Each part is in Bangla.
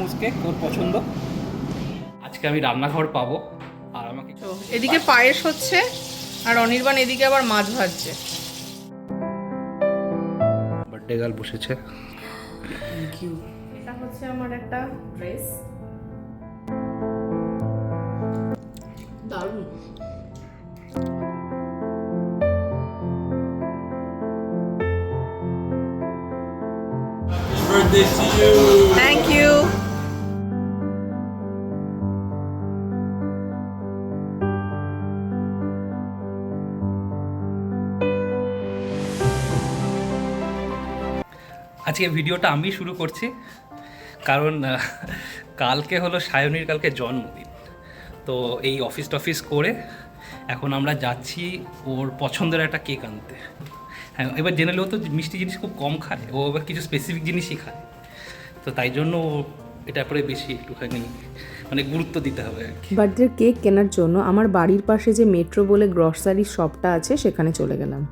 মুসকে ওর পছন্দ? আজকে আমি রান্নাঘর পাবো আর আমাকে তো এদিকে পায়েস হচ্ছে আর অনির্বাণ এদিকে আবার মাছ ভাজছে। বার্থডে গার্ল বসেছে। এটা হচ্ছে আমার একটা ড্রেস দারুণ। Birthday to you. আজকে ভিডিওটা আমি শুরু করছি, কারণ কালকে হলো সায়নীর কালকে জন্মদিন। তো এই অফিস টফিস করে এখন আমরা যাচ্ছি ওর পছন্দের একটা কেক আনতে। হ্যাঁ এবার ও তো মিষ্টি জিনিস খুব কম খায়, ও এবার কিছু স্পেসিফিক জিনিসই খায়। তো তাই জন্য এটার পরে বেশি একটুখানি মানে গুরুত্ব দিতে হবে বার্থডের কেক কেনার জন্য আমার বাড়ির পাশে যে মেট্রো বলে গ্রসারি শপটা আছে, সেখানে চলে গেলাম।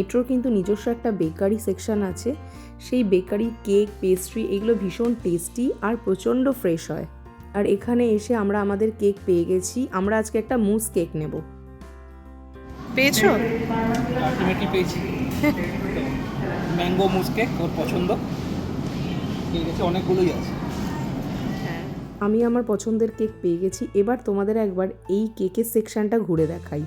মেট্রোর কিন্তু নিজস্ব একটা বেকারি সেকশন আছে। সেই বেকারি কেক পেস্ট্রি এগুলো ভীষণ টেস্টি আর প্রচণ্ড ফ্রেশ হয়। আর এখানে এসে আমরা আমাদের কেক পেয়ে গেছি। আমরা আজকে একটা মুস কেক নেব। পেয়েছ? আলটিমেটলি পেয়েছি। ম্যাঙ্গো মুসকে ওর পছন্দ। ঠিক আছে অনেকগুলোই আছে। আমি আমার পছন্দের কেক পেয়ে গেছি। এবার তোমাদের একবার এই কেকের সেকশনটা ঘুরে দেখাই।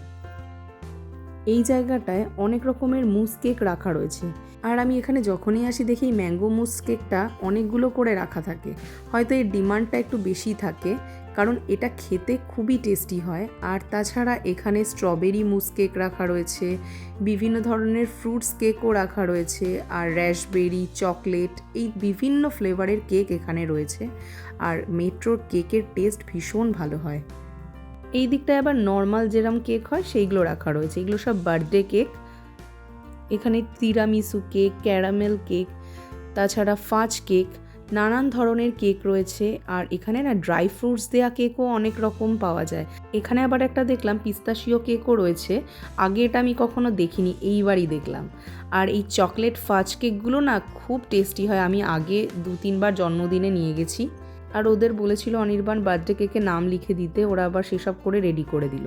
এই জায়গাটায় অনেক রকমের মুস কেক রাখা রয়েছে। আর আমি এখানে যখনই আসি দেখি ম্যাঙ্গো মুস কেকটা অনেকগুলো করে রাখা থাকে। হয়তো এর ডিমান্ডটা একটু বেশি থাকে, কারণ এটা খেতে খুবই টেস্টি হয়। আর তাছাড়া এখানে স্ট্রবেরি মুস কেক রাখা রয়েছে, বিভিন্ন ধরনের ফ্রুটস কেকও রাখা রয়েছে, আর র্যাশবেরি চকলেট এই বিভিন্ন ফ্লেভারের কেক এখানে রয়েছে। আর মেট্রোর কেকের টেস্ট ভীষণ ভালো হয়। এই দিকটায় আবার নর্মাল যেরম কেক হয়, সেইগুলো রাখা রয়েছে। এগুলো সব বার্থডে কেক এখানে তিরামিসু কেক ক্যারামেল কেক তাছাড়া ফাজ কেক নানান ধরনের কেক রয়েছে। আর এখানে না ড্রাই ফ্রুটস দেওয়া কেকও অনেক রকম পাওয়া যায়। এখানে আবার একটা দেখলাম পিস্তাশিও কেকও রয়েছে। আগে এটা আমি কখনো দেখিনি, এইবারই দেখলাম। আর এই চকলেট ফাজ কেকগুলো না খুব টেস্টি হয়। আমি আগে দু তিনবার জন্মদিনে নিয়ে গেছি। আর ওদের বলেছিল অনির্বাণ বার্থডে কেকে নাম লিখে দিতে ওরা আবার সেসব করে রেডি করে দিল।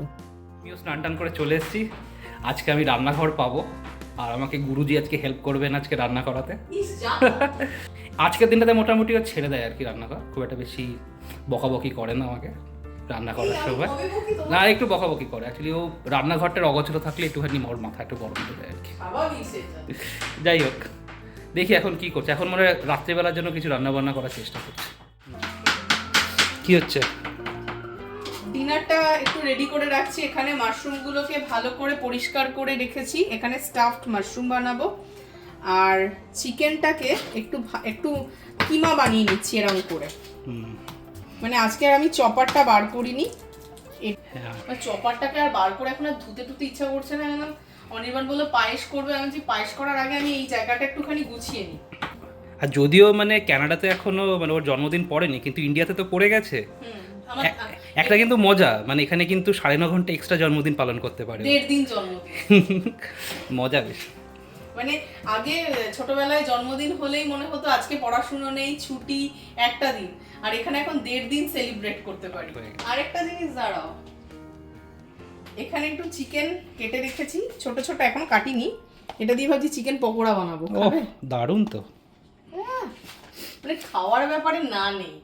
আমিও স্নান টান করে চলে এসেছি। আজকে আমি রান্নাঘর পাবো। আর আমাকে গুরুজি আজকে হেল্প করবেন আজকে রান্না করাতে। আজকের দিনটাতে মোটামুটি ও ছেড়ে দেয় আর কি রান্নাঘর খুব একটা বেশি বকাবকি করে না আমাকে রান্না করার সময়। না একটু বকাবকি করে। অ্যাকচুয়ালি ও রান্নাঘরটার অগোছলো থাকলে একটুখানি মোর মাথা একটু গরম হয়ে যায় আর কি। যাই হোক দেখি এখন কি করছে। এখন মনে হয় রাত্রিবেলার জন্য কিছু রান্না বান্না করার চেষ্টা করছে। কি হচ্ছে? ডিনারটা একটু রেডি করে রাখছি। এখানে মাশরুমগুলোকে ভালো করে পরিষ্কার করে রেখেছি। এখানে স্টাফড মাশরুম বানাবো। আর চিকেনটাকে একটু একটু কিমা বানিয়ে নিচ্ছি এরকম করে। মানে আজকে আমি চপারটা বার করিনি। হ্যাঁ। মানে চপারটাকে আর বার করে এখন আর ধুতে টুতে ইচ্ছা করছে না। অনির্বাণ বলল পায়েস করবে। আমি যে পায়েস করার আগে আমি এই জায়গাটা একটুখানি গুছিয়ে নিই। আর যদিও মানে কানাডাতে এখনও মানে ওর জন্মদিন পড়েনি কিন্তু ইন্ডিয়াতে তো পড়ে গেছে। একটা কিন্তু মজা মানে এখানে কিন্তু সাড়ে ন ঘণ্টা এক্সট্রা জন্মদিন পালন করতে পারে। দেড় দিন জন্মদিন। মজা বেশ। মানে আগে ছোটবেলায় জন্মদিন হলেই মনে হতো আজকে পড়াশুনো নেই ছুটি একটা দিন। আর এখানে এখন দেড় দিন সেলিব্রেট করতে পারি। গেছে। আরেকটা জিনিস দাঁড়াও। এখানে একটু চিকেন কেটে রেখেছি ছোট ছোট এখন কাটিনি। এটা দিয়ে ভাবছি চিকেন পকোড়া বানাবো? দারুণ তো। মানে খাওয়ার ব্যাপারে না নেই।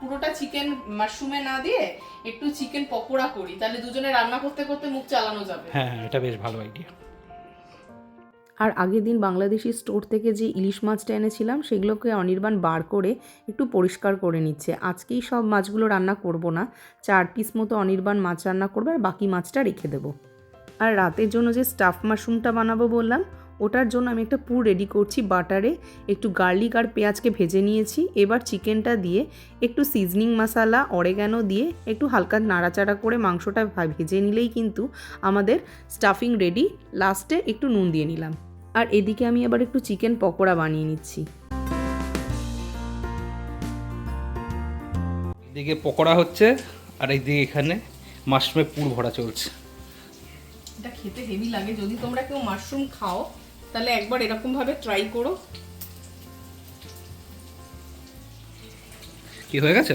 পুরোটা চিকেন মাশরুমে না দিয়ে একটু চিকেন পকোড়া করি তাহলে দুজনে রান্না করতে করতে মুখ চালানো যাবে। হ্যাঁ হ্যাঁ এটা বেশ ভালো আইডিয়া আর আগের দিন বাংলাদেশি স্টোর থেকে যে ইলিশ মাছটা এনেছিলাম সেগুলোকে অনির্বাণ বার করে একটু পরিষ্কার করে নিচ্ছে। আজকেই সব মাছগুলো রান্না করব না চার পিস মতো অনির্বাণ মাছ রান্না করবে আর বাকি মাছটা রেখে দেবো। আর রাতের জন্য যে স্টাফ মাশরুমটা বানাবো বললাম ওটার জন্য আমি একটা পুর রেডি করছি বাটারে একটু গার্লিক আর পেঁয়াজকে ভেজে নিয়েছি। এবার চিকেনটা দিয়ে একটু সিজনিং মশলা অরেগ্যানো দিয়ে একটু হালকা নাড়াচাড়া করে মাংসটা ভেজে নিলেই কিন্তু আমাদের স্টাফিং রেডি লাস্টে একটু নুন দিয়ে নিলাম। আর এদিকে আমি আবার একটু চিকেন পকোড়া বানিয়ে নিচ্ছি। এদিকে পকোড়া হচ্ছে আর এইদিকে এখানে মাশরুমে পুর ভরা চলছে। এটা খেতে হেভি লাগে। যদি তোমরা কেউ মাশরুম খাও তাহলে একবার এরকম ভাবে ট্রাই করো। কি হয়ে গেছে?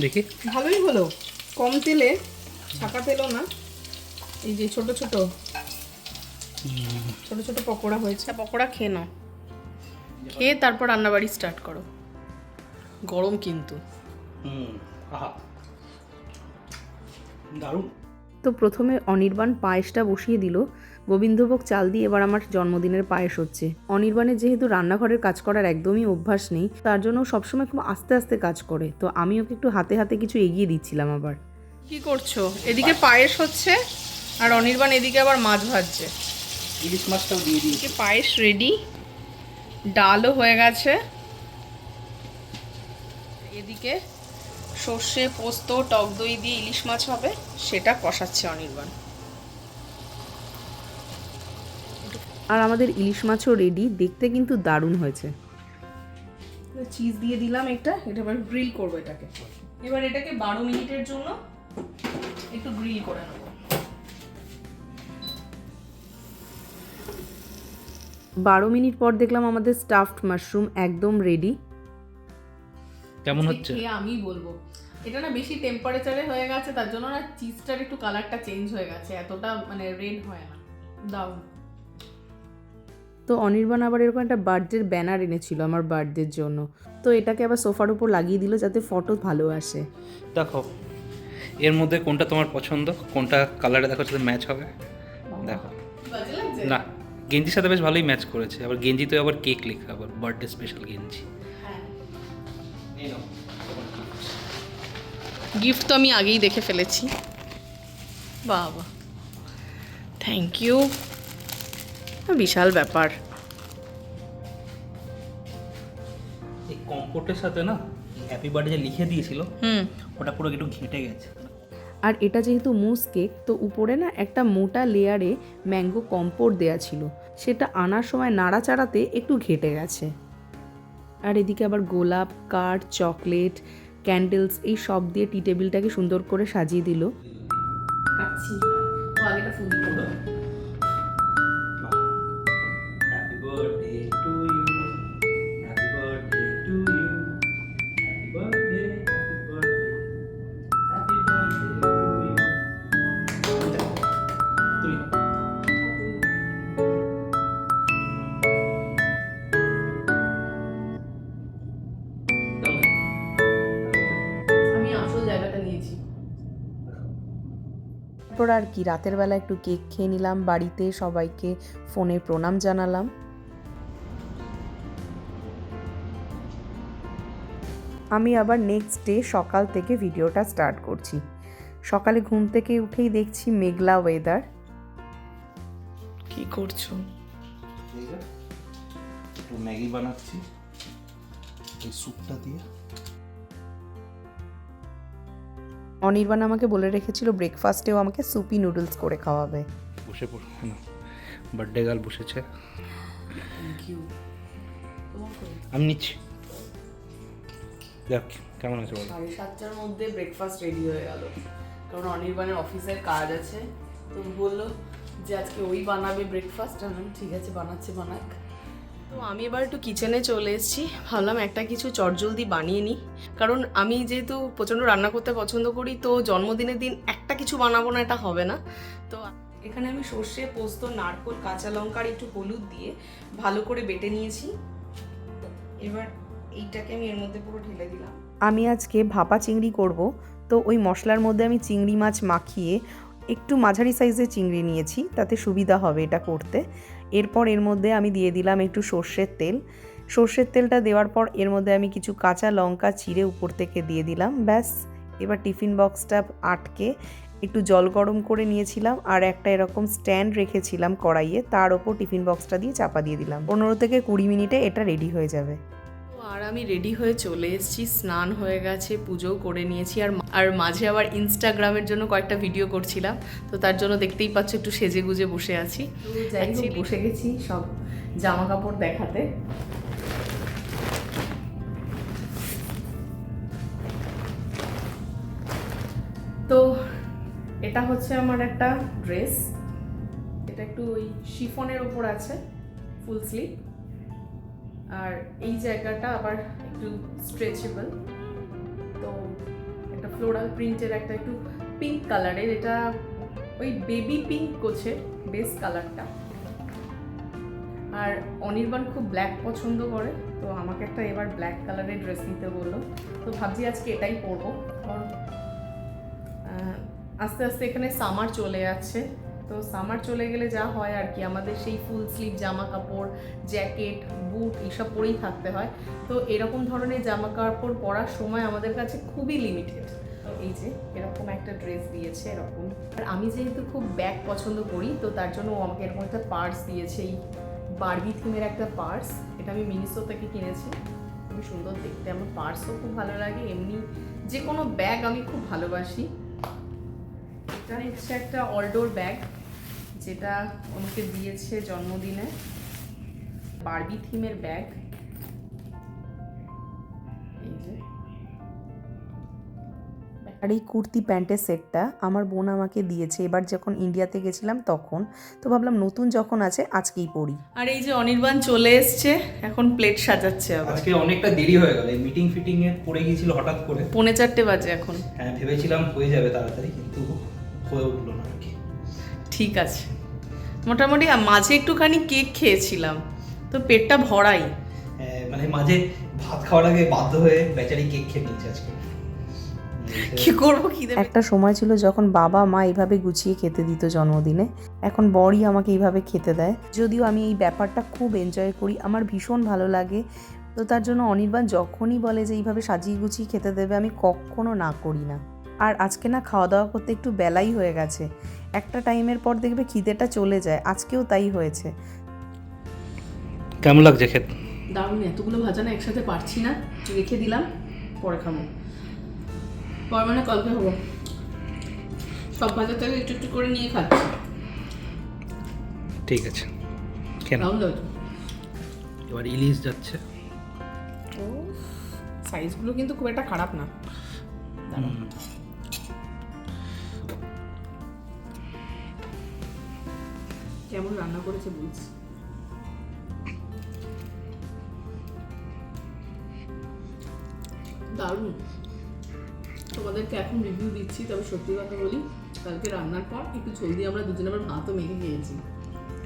দেখি। ভালোই হলো। কম তেলে ছাকা তেলও না। এই যে ছোট ছোট। ছোট ছোট পকোড়া হয়েছে। পকোড়া খেয়ে নাও। খেয়ে তারপর রান্নাবাড়ি স্টার্ট করো। গরম কিন্তু। হুম দারুণ। তো প্রথমে অনির্বাণ পায়েসটা বসিয়ে দিল। গোবিন্দভোগ চাল দিয়ে এবার আমার জন্মদিনের পায়েস হচ্ছে। অনির্বাণের যেহেতু রান্নাঘরের কাজ করার একদমই অভ্যাস নেই তার জন্য সবসময় খুব আস্তে আস্তে কাজ করে। তো আমি ওকে একটু হাতে হাতে কিছু এগিয়ে দিচ্ছিলাম আবার। কি করছ? এদিকে পায়েস হচ্ছে আর অনির্বাণ এদিকে আবার মাছ ভাজছে। ইলিশ মাছটাও দিয়ে দিয়েছি। এদিকে পায়েস রেডি ডালও হয়ে গেছে। এদিকে সর্ষে পোস্ত টক দই দিয়ে ইলিশ মাছ হবে সেটা কষাচ্ছে অনির্বাণ। আর আমাদের ইলিশ মাছও রেডি দেখতে কিন্তু দারুণ হয়েছে। চিজ দিয়ে দিলাম এটা এটা এবার গ্রিল করব এটাকে। এবার এটাকে বারো মিনিটের জন্য একটু গ্রিল করে নেব। বারো মিনিট পর দেখলাম আমাদের স্টাফড মাশরুম একদম রেডি কেমন হচ্ছে? আমি বলব। এটা না বেশি টেম্পারেচারে হয়ে গেছে তার জন্য না চিজটার একটু কালারটা চেঞ্জ হয়ে গেছে এতটা মানে রেড হয় না। দাও তো অনির্বাণ আবার এরকম একটা বার্থডের ব্যানার এনেছিল আমার বার্থডের জন্য। তো এটাকে আবার সোফার উপর লাগিয়ে দিল যাতে ফটো ভালো আসে। দেখো এর মধ্যে কোনটা তোমার পছন্দ কোনটা কালারে দেখো সাথে ম্যাচ হবে। দেখো। না গেঞ্জির সাথে বেশ ভালোই ম্যাচ করেছে। আবার গেঞ্জিতে আবার কেক লেখা আবার বার্থডে স্পেশাল গেঞ্জি। হ্যাঁ। গিফট তো আমি আগেই দেখে ফেলেছি। বাবা থ্যাংক ইউ বিশাল ব্যাপার। এই কম্পোর্টের সাথে না হ্যাপি বার্থডে যে লিখে দিয়েছিল হুম। ওটা পুরো একটু ঘেঁটে গেছে। আর এটা যেহেতু মুস কেক তো উপরে না একটা মোটা লেয়ারে ম্যাঙ্গো কম্পোর্ট দেওয়া ছিল। সেটা আনার সময় নাড়াচাড়াতে একটু ঘেটে গেছে। আর এদিকে আবার গোলাপ কাঠ চকলেট ক্যান্ডেলস এই সব দিয়ে টি টেবিলটাকে সুন্দর করে সাজিয়ে দিল। কাটছি। ও আগেটা ফুল birthday to you happy birthday to you happy birthday happy birthday happy birthday to you তুই আমি আসল জায়গাটা নিয়েছি। তারপর আর কি রাতের বেলা একটু কেক খেয়ে নিলাম বাড়িতে সবাইকে ফোনে প্রণাম জানালাম। আমি আবার নেক্সট ডে সকাল থেকে ভিডিওটা স্টার্ট করছি। সকালে ঘুম থেকে উঠেই দেখছি মেঘলা ওয়েদার কি করছ? একটু ম্যাগি বানাচ্ছি। এই স্যুপটা দিয়ে। অনির্বাণ আমাকে বলে রেখেছিল ব্রেকফাস্টেও আমাকে সুপি নুডলস করে খাওয়াবে। বসে পড়ো না বার্থডে গার্ল বসেছে। আমি নিচ্ছি। দেখ কেমন আছে বলো? সাড়ে সাতটার মধ্যে ব্রেকফাস্ট রেডি হয়ে গেল। কারণ অনির্বাণের অফিসের কাজ আছে। তো বলল যে আজকে ওই বানাবে ব্রেকফাস্ট আমি ঠিক আছে, বানাচ্ছে, বানাক। তো আমি এবার একটু কিচেনে চলে এসেছি। ভাবলাম একটা কিছু চটজলদি বানিয়ে নিই। কারণ আমি যেহেতু প্রচণ্ড রান্না করতে পছন্দ করি, তো জন্মদিনের দিন একটা কিছু বানাবো না, এটা হবে না। তো এখানে আমি সর্ষে, পোস্ত, নারকোল, কাঁচা লঙ্কার একটু হলুদ দিয়ে ভালো করে বেটে নিয়েছি। এবার এইটাকে আমি এর মধ্যে পুরো ঢেলে দিলাম। আমি আজকে ভাপা চিংড়ি করব, তো ওই মশলার মধ্যে আমি চিংড়ি মাছ মাখিয়ে একটু মাঝারি সাইজের চিংড়ি নিয়েছি, তাতে সুবিধা হবে এটা করতে। এরপর এর মধ্যে আমি দিয়ে দিলাম একটু সর্ষের তেল। সর্ষের তেলটা দেওয়ার পর এর মধ্যে আমি কিছু কাঁচা লঙ্কা চিড়ে উপর থেকে দিয়ে দিলাম, ব্যাস। এবার টিফিন বক্সটা আটকে একটু জল গরম করে নিয়েছিলাম আর একটা এরকম স্ট্যান্ড রেখেছিলাম কড়াইয়ে, তার ওপর টিফিন বক্সটা দিয়ে চাপা দিয়ে দিলাম। পনেরো থেকে কুড়ি মিনিটে এটা রেডি হয়ে যাবে। আর আমি রেডি হয়ে চলে এসেছি স্নান হয়ে গেছে পুজোও করে নিয়েছি আর আর মাঝে আবার ইনস্টাগ্রামের জন্য কয়েকটা ভিডিও করছিলাম তো তার জন্য দেখতেই পাচ্ছ একটু সেজে গুজে বসে আছি। বসে গেছি সব জামা কাপড় দেখাতে। তো এটা এটা হচ্ছে আমার একটা ড্রেস এটা একটু ওই শিফনের ওপর আছে ফুল স্লিভ আর এই জায়গাটা আবার একটু স্ট্রেচেবল তো একটা ফ্লোরাল প্রিন্টের একটা একটু পিঙ্ক কালারের এটা ওই বেবি পিঙ্ক কোচের বেস কালারটা আর অনির্বাণ খুব ব্ল্যাক পছন্দ করে, তো আমাকে একটা এবার ব্ল্যাক কালারের ড্রেস নিতে বলল। তো ভাবছি আজকে এটাই পরবো। কারণ আস্তে আস্তে এখানে সামার চলে যাচ্ছে। তো সামার চলে গেলে যা হয় আর কি, আমাদের সেই ফুল স্লিভ জামা কাপড় জ্যাকেট বুট এইসব পরেই থাকতে হয়। তো এরকম ধরনের জামা কাপড় পরার সময় আমাদের কাছে খুবই লিমিটেড এই যে, এরকম একটা ড্রেস দিয়েছে, এরকম। আর আমি যেহেতু খুব ব্যাগ পছন্দ করি, তো তার জন্য ও আমাকে এরকম একটা পার্স দিয়েছে, এই বারবি থিমের একটা পার্স এটা আমি মিনিসো থেকে কিনেছি। খুবই সুন্দর দেখতে। আমার পার্সও খুব ভালো লাগে। এমনি যে কোনো ব্যাগ আমি খুব ভালোবাসি। এটা হচ্ছে একটা অলডোর ব্যাগ যেটা আমাকে দিয়েছে জন্মদিনে। বারবি থিমের ব্যাগ এই যে। আর এই কুর্তি প্যান্টের সেটটা আমার বোন আমাকে দিয়েছে। এবার যখন ইন্ডিয়াতে গেছিলাম তখন তো ভাবলাম নতুন যখন আছে আজকেই পরি। আর এই যে অনির্বাণ চলে এসছে এখন প্লেট সাজাচ্ছে আবার। আজকে অনেকটা দেরি হয়ে গেল। মিটিং ফিটিং এ পড়ে গিয়েছিল হঠাৎ করে। পৌনে চারটে বাজে এখন। হ্যাঁ ভেবেছিলাম হয়ে যাবে তাড়াতাড়ি কিন্তু হয়ে উঠল না আর কি। ঠিক আছে। মোটামুটি মাঝে একটুখানি কেক খেয়েছিলাম তো পেটটা ভরাই। হ্যাঁ, মানে মাঝে ভাত খাওয়ার আগে বাধ্য হয়ে বেচারি কেক খেয়ে নিয়েছে আজকে। কি করব কি একটা সময় ছিল যখন বাবা মা এইভাবে গুছিয়ে খেতে দিত জন্মদিনে। এখন বরই আমাকে এইভাবে খেতে দেয়। যদিও আমি এই ব্যাপারটা খুব এনজয় করি আমার ভীষণ ভালো লাগে। তো তার জন্য অনির্বাণ যখনই বলে যে এইভাবে সাজিয়ে গুছিয়ে খেতে দেবে আমি কখনো না করি না। আর আজকে না খাওয়া দাওয়া করতে একটু বেলাই হয়ে গেছে। একটা টাইমের পর দেখবে খিদেটা চলে যায়। আজকেও তাই হয়েছে। কেমন লাগছে খেতে? দারুণ এতগুলো ভাজা না একসাথে পারছি না। রেখে দিলাম পরে খাব। পরে মানে কালকে হব সব ভাজা থেকে একটু একটু করে নিয়ে খাচ্ছি। ঠিক আছে। কেন? এবার ইলিশ যাচ্ছে। ও সাইজগুলো কিন্তু খুব একটা খারাপ না। কেমন রান্না করেছে বুঝছি দারুণ। তোমাদেরকে এখন রিভিউ দিচ্ছি তবে সত্যি কথা বলি কালকে রান্নার পর একটু জলদি আমরা দুজনে আবার ভাতও মেখে খেয়েছি।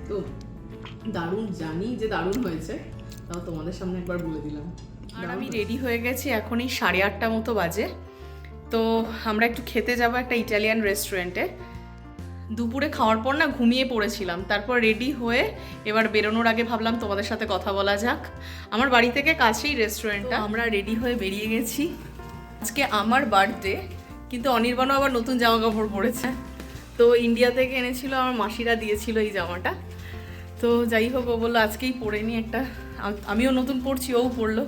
তো দারুণ জানি যে দারুণ হয়েছে তাও তোমাদের সামনে একবার বলে দিলাম। আর আমি রেডি হয়ে গেছি এখন এই সাড়ে আটটা মতো বাজে। তো আমরা একটু খেতে যাব একটা ইটালিয়ান রেস্টুরেন্টে দুপুরে খাওয়ার পর না ঘুমিয়ে পড়েছিলাম। তারপর রেডি হয়ে এবার বেরোনোর আগে ভাবলাম তোমাদের সাথে কথা বলা যাক। আমার বাড়ি থেকে কাছেই রেস্টুরেন্টটা আমরা রেডি হয়ে বেরিয়ে গেছি। আজকে আমার বার্থডে কিন্তু অনির্বাণও আবার নতুন জামা কাপড় পরেছে। তো ইন্ডিয়া থেকে এনেছিল, আমার মাসিরা দিয়েছিল এই জামাটা। তো যাই হোক, ও বলল, আজকেই পরে নি একটা। আমিও নতুন পড়ছি ও পড়ল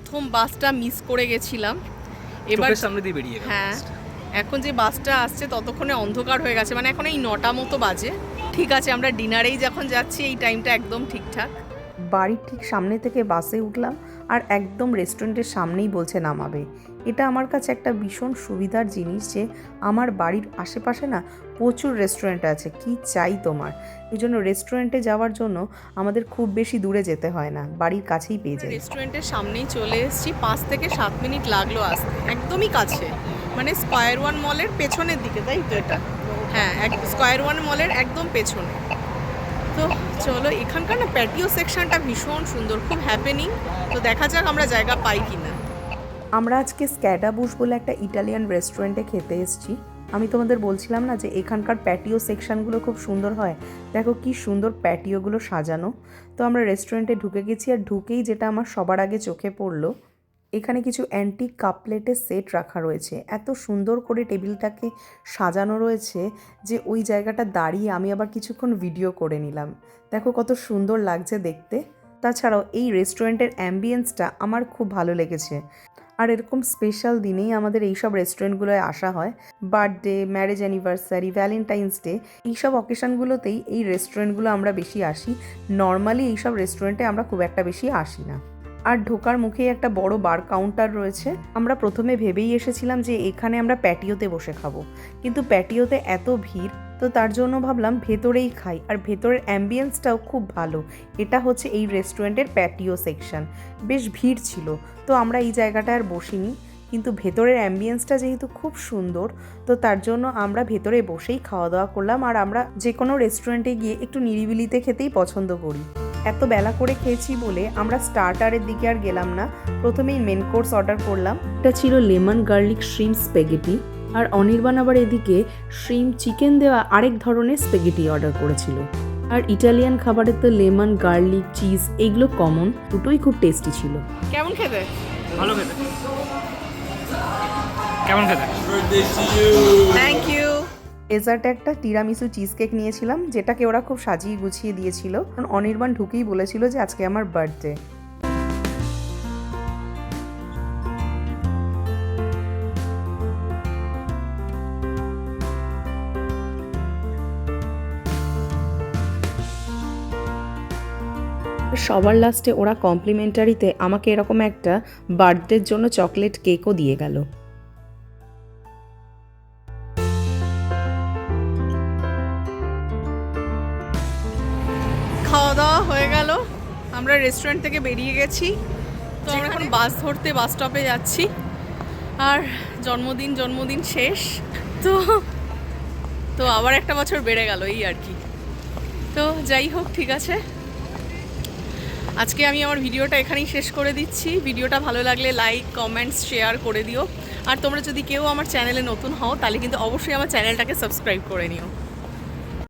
প্রথম বাসটা মিস করে গেছিলাম। এবার সামনে দিয়ে বেরিয়ে হ্যাঁ এখন যে বাসটা আসছে ততক্ষণে অন্ধকার হয়ে গেছে। মানে এখন এই নটা মতো বাজে। ঠিক আছে আমরা ডিনারেই যখন যাচ্ছি এই টাইমটা একদম ঠিকঠাক। বাড়ির ঠিক সামনে থেকে বাসে উঠলাম আর একদম রেস্টুরেন্টের সামনেই বলছে নামাবে। এটা আমার কাছে একটা ভীষণ সুবিধার জিনিস যে আমার বাড়ির আশেপাশে না প্রচুর রেস্টুরেন্ট আছে, কি চাই তোমার? এই জন্য রেস্টুরেন্টে যাওয়ার জন্য আমাদের খুব বেশি দূরে যেতে হয় না, বাড়ির কাছেই পেয়ে যাই। রেস্টুরেন্টের সামনেই চলে এসেছি, পাঁচ থেকে সাত মিনিট লাগল আসতে একদমই কাছে মানে স্কোয়ার ওয়ান মলের পেছনের দিকে, তাই তো এটা? হ্যাঁ স্কোয়ার ওয়ান মলের একদম পেছনে। তো চলো, এখানকার না প্যাটিও সেকশনটা ভীষণ সুন্দর, খুব হ্যাপেনিং তো দেখা যাক আমরা জায়গা পাই কি না আমরা আজকে স্ক্যাডাবুশ বলে একটা ইটালিয়ান রেস্টুরেন্টে খেতে এসেছি। আমি তোমাদের বলছিলাম না যে এখানকার প্যাটিও সেকশনগুলো খুব সুন্দর হয়। দেখো কি সুন্দর প্যাটিওগুলো সাজানো। তো আমরা রেস্টুরেন্টে ঢুকে গেছি আর ঢুকেই যেটা আমার সবার আগে চোখে পড়ল এখানে কিছু অ্যান্টিক কাপলেটের সেট রাখা রয়েছে। এত সুন্দর করে টেবিলটাকে সাজানো রয়েছে যে ওই জায়গাটা দাঁড়িয়ে আমি আবার কিছুক্ষণ ভিডিও করে নিলাম। দেখো কত সুন্দর লাগছে দেখতে। তাছাড়াও এই রেস্টুরেন্টের অ্যাম্বিয়েন্সটা আমার খুব ভালো লেগেছে। আর এরকম স্পেশাল দিনেই আমাদের এইসব রেস্টুরেন্টগুলোয় আসা হয়। Birthday marriage anniversary Valentine's day এইসব অকেশনগুলোতেই এই রেস্টুরেন্টগুলো আমরা বেশি আসি। নর্মালি এইসব রেস্টুরেন্টে আমরা খুব একটা বেশি আসি না। আর ঢোকার মুখেই একটা বড় বার কাউন্টার রয়েছে। আমরা প্রথমে ভেবেই এসেছিলাম যে এখানে আমরা প্যাটিওতে বসে খাব। কিন্তু প্যাটিওতে এত ভিড়, তো তার জন্য ভাবলাম ভেতরেই খাই। আর ভেতরের অ্যাম্বিয়েন্সটাও খুব ভালো। এটা হচ্ছে এই রেস্টুরেন্টের প্যাটিও সেকশন বেশ ভিড় ছিল, তো আমরা এই জায়গাটা আর বসিনি। কিন্তু ভেতরের অ্যাম্বিয়েন্সটা যেহেতু খুব সুন্দর, তো তার জন্য আমরা ভেতরে বসেই খাওয়া দাওয়া করলাম। আর আমরা যে কোনো রেস্টুরেন্টে গিয়ে একটু নিরিবিলিতে খেতেই পছন্দ করি। এত বেলা করে খেয়েছি বলে আমরা স্টার্টারের দিকে আর গেলাম না। প্রথমেই মেন কোর্স অর্ডার করলাম। এটা ছিল লেমন গার্লিক শ্রিম স্পেগেটি আর অনির্বাণ আবার এদিকে শ্রিম চিকেন দেওয়া আরেক ধরনের স্পেগেটি অর্ডার করেছিল। আর ইটালিয়ান খাবারের তো লেমন গার্লিক চিজ এগুলো কমন দুটোই খুব টেস্টি ছিল। কেমন খেতে? ভালো খেতে। কেমন খেতে? থ্যাংক ইউ ডেজার্টে একটা টিরামিসু চিজ কেক নিয়েছিলাম, যেটাকে ওরা খুব সাজিয়ে গুছিয়ে দিয়েছিল। কারণ অনির্বাণ ঢুকেই বলেছিল যে আজকে আমার বার্থডে সবার লাস্টে ওরা কমপ্লিমেন্টারিতে আমাকে এরকম একটা বার্থডের জন্য চকলেট কেকও দিয়ে গেল। খাওয়া দাওয়া হয়ে গেল। আমরা রেস্টুরেন্ট থেকে বেরিয়ে গেছি। তো আমরা এখন বাস ধরতে বাস স্টপে যাচ্ছি। আর জন্মদিন জন্মদিন শেষ। তো তো আবার একটা বছর বেড়ে গেল এই আর কি। তো যাই হোক ঠিক আছে। আজকে আমি আমার ভিডিওটা এখানেই শেষ করে দিচ্ছি। ভিডিওটা ভালো লাগলে লাইক কমেন্টস শেয়ার করে দিও। আর তোমরা যদি কেউ আমার চ্যানেলে নতুন হও তাহলে কিন্তু অবশ্যই আমার চ্যানেলটাকে সাবস্ক্রাইব করে নিও।